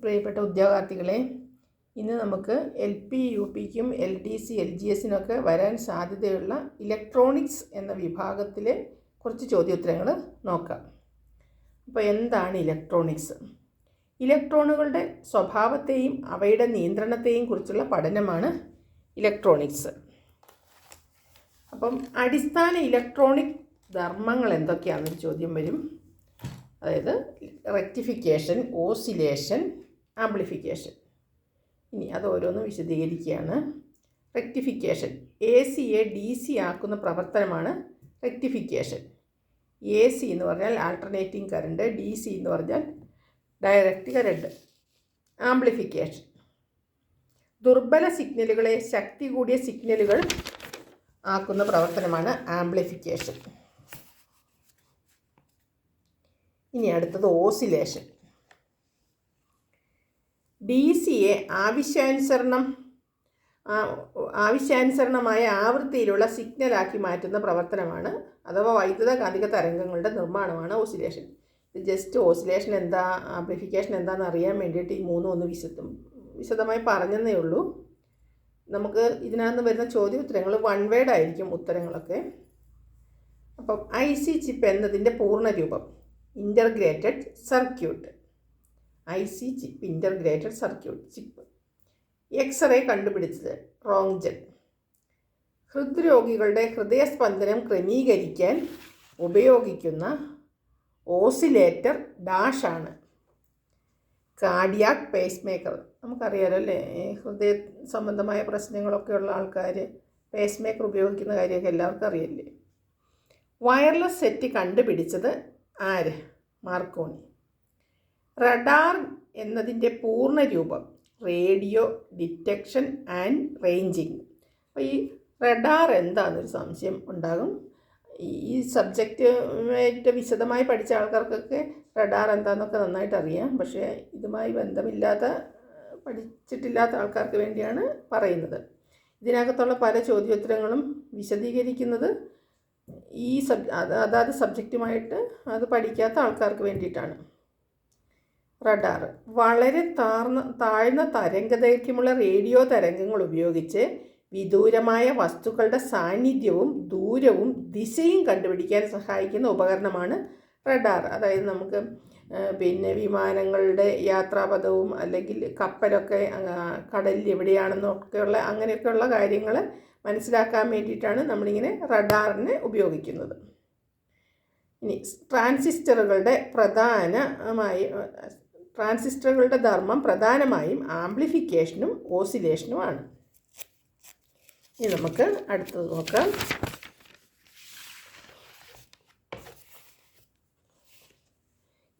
പ്രിയപ്പെട്ട ഉദ്യോഗാർത്ഥികളെ ഇന്ന് നമുക്ക് എൽ പി യു പിക്കും L D C L G എസിനൊക്കെ വരാൻ സാധ്യതയുള്ള ഇലക്ട്രോണിക്സ് എന്ന വിഭാഗത്തിലെ കുറച്ച് ചോദ്യോത്തരങ്ങൾ നോക്കാം. അപ്പോൾ എന്താണ് ഇലക്ട്രോണിക്സ്? ഇലക്ട്രോണുകളുടെ സ്വഭാവത്തെയും അവയുടെ നിയന്ത്രണത്തെയും കുറിച്ചുള്ള പഠനമാണ് ഇലക്ട്രോണിക്സ്. അപ്പം അടിസ്ഥാന ഇലക്ട്രോണിക് ധർമ്മങ്ങൾ എന്തൊക്കെയാണെന്നൊരു ചോദ്യം വരും. അതായത് റെക്ടിഫിക്കേഷൻ ഓസിലേഷൻ ആംപ്ലിഫിക്കേഷൻ. ഇനി അത് ഓരോന്ന് വിശദീകരിക്കുകയാണ്. റെക്ടിഫിക്കേഷൻ എ സിയെ ഡി സി ആക്കുന്ന പ്രവർത്തനമാണ് റെക്ടിഫിക്കേഷൻ എ സി എന്ന് പറഞ്ഞാൽ ആൾട്ടർനേറ്റിംഗ് കറണ്ട് ഡി സി എന്ന് പറഞ്ഞാൽ ഡയറക്റ്റ് കറണ്ട്. ആംപ്ലിഫിക്കേഷൻ. ദുർബല സിഗ്നലുകളെ ശക്തി കൂടിയ സിഗ്നലുകൾ ആക്കുന്ന പ്രവർത്തനമാണ് ആംപ്ലിഫിക്കേഷൻ. ഇനി അടുത്തത് ഓസിലേഷൻ. ഡി സിയെ ആവശ്യാനുസരണം ആവശ്യാനുസരണമായ ആവൃത്തിയിലുള്ള സിഗ്നലാക്കി മാറ്റുന്ന പ്രവർത്തനമാണ് അഥവാ വൈദ്യുത കാന്തിക തരംഗങ്ങളുടെ നിർമ്മാണമാണ് ഓസിലേഷൻ. ഇത് ജസ്റ്റ് ഓസിലേഷൻ എന്താ ആംപ്ലിഫിക്കേഷൻ എന്താണെന്ന് അറിയാൻ വേണ്ടിയിട്ട് ഈ മൂന്നും ഒന്ന് വിശദം വിശദമായി പറഞ്ഞതേ ഉള്ളൂ. നമുക്ക് ഇതിനകത്ത് വരുന്ന ചോദ്യോത്തരങ്ങൾ വൺ വേഡ് ആയിരിക്കും ഉത്തരങ്ങളൊക്കെ. അപ്പം ഐ സി ചിപ്പ് എന്നതിന്റെ പൂർണ രൂപം integrated circuit I C chip integrated circuit chip. X ray കണ്ടുപിടിച്ചത് റോങ്ജൻ ഹൃദ്രോഗികളുടെ ഹൃദയസ്പന്ദനം ക്രമീകരിക്കാൻ ഉപയോഗിക്കുന്ന ഓസിലേറ്റർ ഡാഷാണ് കാർഡിയാക് പേസ് മേക്കർ നമുക്കറിയാലോ അല്ലേ? ഹൃദയ സംബന്ധമായ പ്രശ്നങ്ങളൊക്കെ ഉള്ള ആൾക്കാർ പേസ് മേക്കർ ഉപയോഗിക്കുന്ന കാര്യമൊക്കെ എല്ലാവർക്കും അറിയില്ലേ? വയർലെസ് സെറ്റ് കണ്ടുപിടിച്ചത് ആര്? മാർക്കോണി. റഡാർ എന്നതിന്റെ പൂർണ രൂപം റേഡിയോ ഡിറ്റക്ഷൻ ആൻഡ് റേഞ്ചിങ്. അപ്പോൾ ഈ റഡാർ എന്താണെന്നൊരു സംശയം ഉണ്ടാകും. ഈ സബ്ജക്റ്റുമായിട്ട് വിശദമായി പഠിച്ച ആൾക്കാർക്കൊക്കെ റഡാർ എന്താണെന്നൊക്കെ നന്നായിട്ട് അറിയാം പക്ഷേ ഇതുമായി ബന്ധമില്ലാത്ത പഠിച്ചിട്ടില്ലാത്ത ആൾക്കാർക്ക് വേണ്ടിയാണ് പറയുന്നത്. ഇതിനകത്തുള്ള പല ചോദ്യോത്തരങ്ങളും വിശദീകരിക്കുന്നത് ഈ സബ് അതാത് സബ്ജക്റ്റുമായിട്ട് അത് പഠിക്കാത്ത ആൾക്കാർക്ക് വേണ്ടിയിട്ടാണ്. റഡാർ. വളരെ താർന്ന താഴ്ന്ന തരംഗദൈർഘ്യമുള്ള റേഡിയോ തരംഗങ്ങൾ ഉപയോഗിച്ച് വിദൂരമായ വസ്തുക്കളുടെ സാന്നിധ്യവും ദൂരവും ദിശയും കണ്ടുപിടിക്കാൻ സഹായിക്കുന്ന ഉപകരണമാണ് റഡാർ. അതായത് നമുക്ക് പിന്നെ വിമാനങ്ങളുടെ യാത്രാപഥവും അല്ലെങ്കിൽ കപ്പലൊക്കെ കടലിൽ എവിടെയാണെന്നൊക്കെയുള്ള അങ്ങനെയൊക്കെയുള്ള കാര്യങ്ങൾ മനസ്സിലാക്കാൻ വേണ്ടിയിട്ടാണ് നമ്മളിങ്ങനെ റഡാറിനെ ഉപയോഗിക്കുന്നത്. ഇനി ട്രാൻസിസ്റ്ററുകളുടെ പ്രധാനമായി ട്രാൻസിസ്റ്ററുകളുടെ ധർമ്മം പ്രധാനമായും ആംപ്ലിഫിക്കേഷനും ഓസിലേഷനുമാണ് ഇനി നമുക്ക് അടുത്തത് നോക്കാം.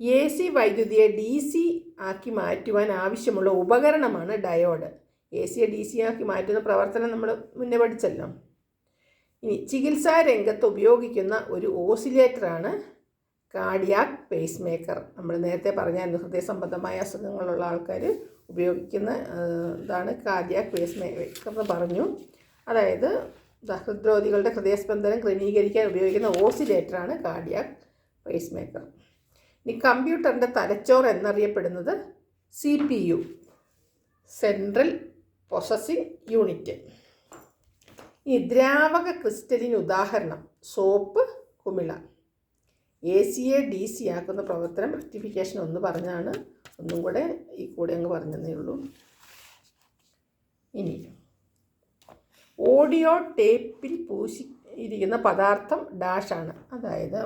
എ സി വൈദ്യുതിയെ ഡി സി ആക്കി മാറ്റുവാൻ ആവശ്യമുള്ള ഉപകരണമാണ് ഡയോഡ്. എ സിയെ ഡി സി ആക്കി മാറ്റുന്ന പ്രവർത്തനം നമ്മൾ മുന്നേ പഠിച്ചല്ലോ. ഇനി ചികിത്സാ രംഗത്ത് ഉപയോഗിക്കുന്ന ഒരു ഓസിലേറ്ററാണ് കാർഡിയാക് പേസ് മേക്കർ നമ്മൾ നേരത്തെ പറഞ്ഞായിരുന്നു ഹൃദയ സംബന്ധമായ അസുഖങ്ങളുള്ള ആൾക്കാർ ഉപയോഗിക്കുന്ന ഇതാണ് കാർഡിയാക് പേസ് മേക്കർ എന്ന് പറഞ്ഞു. അതായത് ഹൃദ്രോഗികളുടെ ഹൃദയസ്പന്ദനം ക്രമീകരിക്കാൻ ഉപയോഗിക്കുന്ന ഓസിലേറ്ററാണ് കാർഡിയാക് പേസ് മേക്കർ ഇനി കമ്പ്യൂട്ടറിന്റെ തലച്ചോർ എന്നറിയപ്പെടുന്നത് C P U central processing unit ഈ ദ്രാവക ക്രിസ്റ്റലിന് ഉദാഹരണം സോപ്പ് കുമിള. എ സിയെ ഡി സി ആക്കുന്ന പ്രവർത്തനം റെക്ടിഫിക്കേഷൻ ഒന്ന് പറഞ്ഞാണ്. ഒന്നും കൂടെ ഈ കൂടെ അങ്ങ് പറഞ്ഞതേ ഉള്ളൂ. ഇനി ഓഡിയോ ടേപ്പിൽ പൂശി ഇരിക്കുന്ന പദാർത്ഥം ഡാഷാണ് അതായത്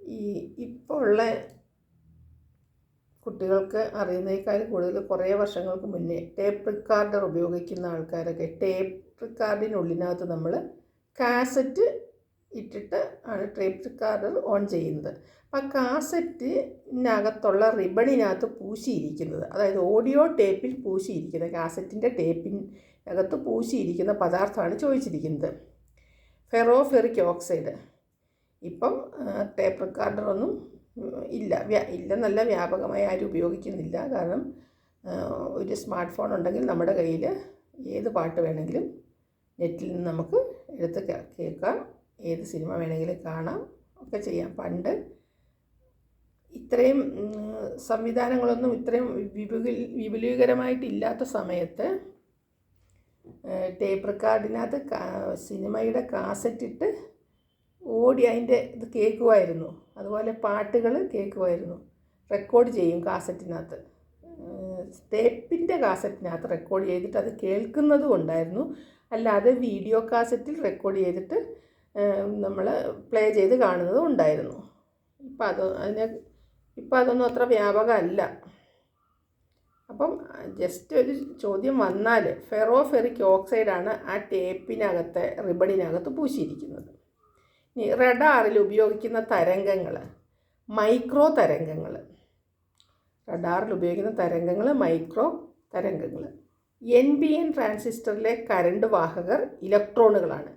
ഈ ഇപ്പോൾ ഉള്ള കുട്ടികൾക്ക് അറിയുന്നതിനേക്കാൾ കൂടുതൽ കുറേ വർഷങ്ങൾക്ക് മുന്നേ ടേപ്പ് റിക്കാർഡർ ഉപയോഗിക്കുന്ന ആൾക്കാരൊക്കെ ടേപ്പ് റിക്കാർഡിനുള്ളിനകത്ത് നമ്മൾ കാസറ്റ് ഇട്ടിട്ട് ആണ് ടേപ്പ് റിക്കാർഡർ ഓൺ ചെയ്യുന്നത്. അപ്പം കാസറ്റിനകത്തുള്ള റിബണിനകത്ത് പൂശിയിരിക്കുന്നത്. അതായത് ഓഡിയോ ടേപ്പിൽ പൂശിയിരിക്കുന്നത്. കാസറ്റിന്റെ ടേപ്പിനകത്ത് പൂശിയിരിക്കുന്ന പദാർത്ഥമാണ് ചോദിച്ചിരിക്കുന്നത്. ഫെറോഫെറിക് ഓക്സൈഡ്. ഇപ്പം ടേപ്പ് റിക്കാർഡറൊന്നും ഇല്ല. ഇല്ലെന്നല്ല വ്യാപകമായി ആരും ഉപയോഗിക്കുന്നില്ല. കാരണം ഒരു സ്മാർട്ട് ഫോൺ ഉണ്ടെങ്കിൽ നമ്മുടെ കയ്യിൽ ഏത് പാട്ട് വേണമെങ്കിലും നെറ്റിൽ നിന്ന് നമുക്ക് എടുത്ത് കേൾക്കാം. ഏത് സിനിമ വേണമെങ്കിലും കാണാം ഒക്കെ ചെയ്യാം. പണ്ട് ഇത്രയും സംവിധാനങ്ങളൊന്നും ഇത്രയും വിപുൽ വിപുലീകരമായിട്ടില്ലാത്ത സമയത്ത് ടേപ്പ് റെക്കാർഡിനകത്ത് സിനിമയുടെ കാസറ്റ് ഇട്ട് ഓടി അതിന്റെ ഇത് കേൾക്കുമായിരുന്നു. അതുപോലെ പാട്ടുകൾ കേൾക്കുമായിരുന്നു. റെക്കോർഡ് ചെയ്യും കാസറ്റിനകത്ത്. ടേപ്പിന്റെ കാസറ്റിനകത്ത് റെക്കോർഡ് ചെയ്തിട്ട് അത് കേൾക്കുന്നതും ഉണ്ടായിരുന്നു. അല്ലാതെ വീഡിയോ കാസറ്റിൽ റെക്കോർഡ് ചെയ്തിട്ട് നമ്മൾ പ്ലേ ചെയ്ത് കാണുന്നതും ഉണ്ടായിരുന്നു. ഇപ്പം അത് അതിനെ ഇപ്പം അതൊന്നും അത്ര വ്യാപകമല്ല. അപ്പം ജസ്റ്റ് ഒരു ചോദ്യം വന്നാൽ ഫെറോ ഫെറിക് ഓക്സൈഡാണ് ആ ടേപ്പിനകത്തെ റിബണിനകത്ത് പൂശിയിരിക്കുന്നത്. ഇനി റഡാറിൽ ഉപയോഗിക്കുന്ന തരംഗങ്ങൾ മൈക്രോ തരംഗങ്ങൾ റഡാറിൽ ഉപയോഗിക്കുന്ന തരംഗങ്ങൾ മൈക്രോ തരംഗങ്ങൾ എൻ ബി എൻ ട്രാൻസിസ്റ്ററിലെ കരണ്ട് വാഹകർ ഇലക്ട്രോണുകളാണ്.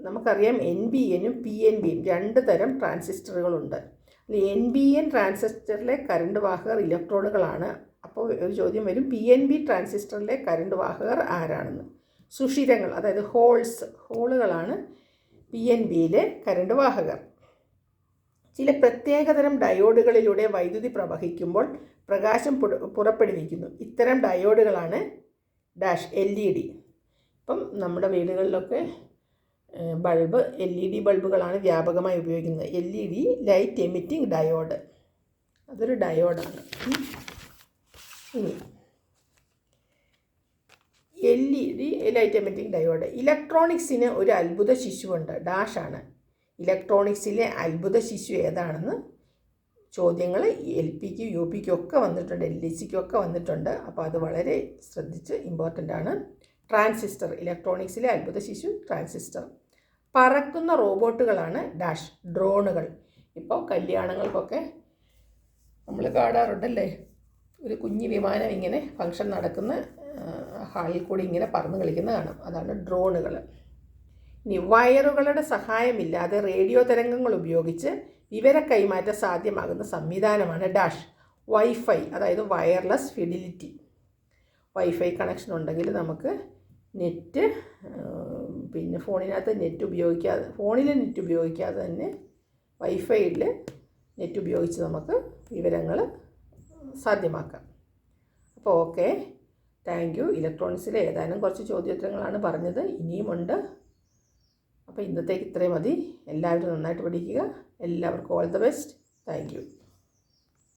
നമുക്കറിയാം എൻ ബി എനും പി എൻ ബിയും രണ്ട് തരം ട്രാൻസിസ്റ്ററുകളുണ്ട്. എൻ ബി എൻ ട്രാൻസിസ്റ്ററിലെ കരണ്ട് വാഹകർ ഇലക്ട്രോണുകളാണ്. അപ്പോൾ ഒരു ചോദ്യം വരും പി എൻ ബി ട്രാൻസിസ്റ്ററിലെ കരണ്ട് വാഹകർ ആരാണെന്ന്? സുഷിരങ്ങൾ അതായത് ഹോൾസ് ഹോളുകളാണ് പി എൻ ബിയിലെ കരണ്ട് വാഹകർ. ചില പ്രത്യേകതരം ഡയോഡുകളിലൂടെ വൈദ്യുതി പ്രവഹിക്കുമ്പോൾ പ്രകാശം പുറ- പുറപ്പെടുവിക്കുന്നു. ഇത്തരം ഡയോഡുകളാണ് ഡാഷ് എൽ ഇ ഡി ഇപ്പം നമ്മുടെ വീടുകളിലൊക്കെ ബൾബ് എൽ ഇ ഡി ബൾബുകളാണ് വ്യാപകമായി ഉപയോഗിക്കുന്നത്. L E D light emitting diode. അതൊരു ഡയോഡാണ്. ഇനി L E D light emitting diode. ഇലക്ട്രോണിക്സിന് ഒരു അത്ഭുത ശിശുവുണ്ട്. ഡാഷാണ്. ഇലക്ട്രോണിക്സിലെ അത്ഭുത ശിശു ഏതാണെന്ന് ചോദ്യങ്ങൾ എൽ പിക്കും യു പിക്കും ഒക്കെ വന്നിട്ടുണ്ട്. എൽ ഡി സിക്കും ഒക്കെ വന്നിട്ടുണ്ട്. അപ്പോൾ അത് വളരെ ശ്രദ്ധിച്ച് ഇമ്പോർട്ടന്റ് ആണ്. ട്രാൻസിസ്റ്റർ. ഇലക്ട്രോണിക്സിലെ അത്ഭുത ശിശു ട്രാൻസിസ്റ്റർ. പറക്കുന്ന റോബോട്ടുകളാണ് ഡാഷ് ഡ്രോണുകൾ. ഇപ്പോൾ കല്യാണങ്ങൾക്കൊക്കെ നമ്മൾ കാണാറുണ്ടല്ലേ? ഒരു കുഞ്ഞു വിമാനം ഇങ്ങനെ ഫംഗ്ഷൻ നടക്കുന്ന ഹാളിൽ കൂടി ഇങ്ങനെ പറന്ന് കളിക്കുന്ന കാണാം. അതാണ് ഡ്രോണുകൾ. ഇനി വയറുകളുടെ സഹായമില്ലാതെ റേഡിയോ തരംഗങ്ങൾ ഉപയോഗിച്ച് വിവര കൈമാറ്റം സാധ്യമാകുന്ന സംവിധാനമാണ് ഡാഷ്. വൈഫൈ അതായത് വയർലെസ് ഫിഡിലിറ്റി. വൈഫൈ കണക്ഷൻ ഉണ്ടെങ്കിൽ നമുക്ക് നെറ്റ് പിന്നെ ഫോണിനകത്ത് നെറ്റ് ഉപയോഗിക്കാതെ ഫോണിൽ നെറ്റ് ഉപയോഗിക്കാതെ തന്നെ വൈഫൈയിൽ നെറ്റ് ഉപയോഗിച്ച് നമുക്ക് വിവരങ്ങൾ സാധ്യമാക്കാം. അപ്പോൾ ഓക്കെ. Thank you. ഇലക്ട്രോണിക്സിലെ ഏതാനും കുറച്ച് ചോദ്യോത്തരങ്ങളാണ് പറഞ്ഞത്. ഇനിയുമുണ്ട്. അപ്പോൾ ഇന്നത്തേക്ക് ഇത്രയും മതി. എല്ലാവരും നന്നായിട്ട് പഠിക്കുക. എല്ലാവർക്കും all the best. Thank you.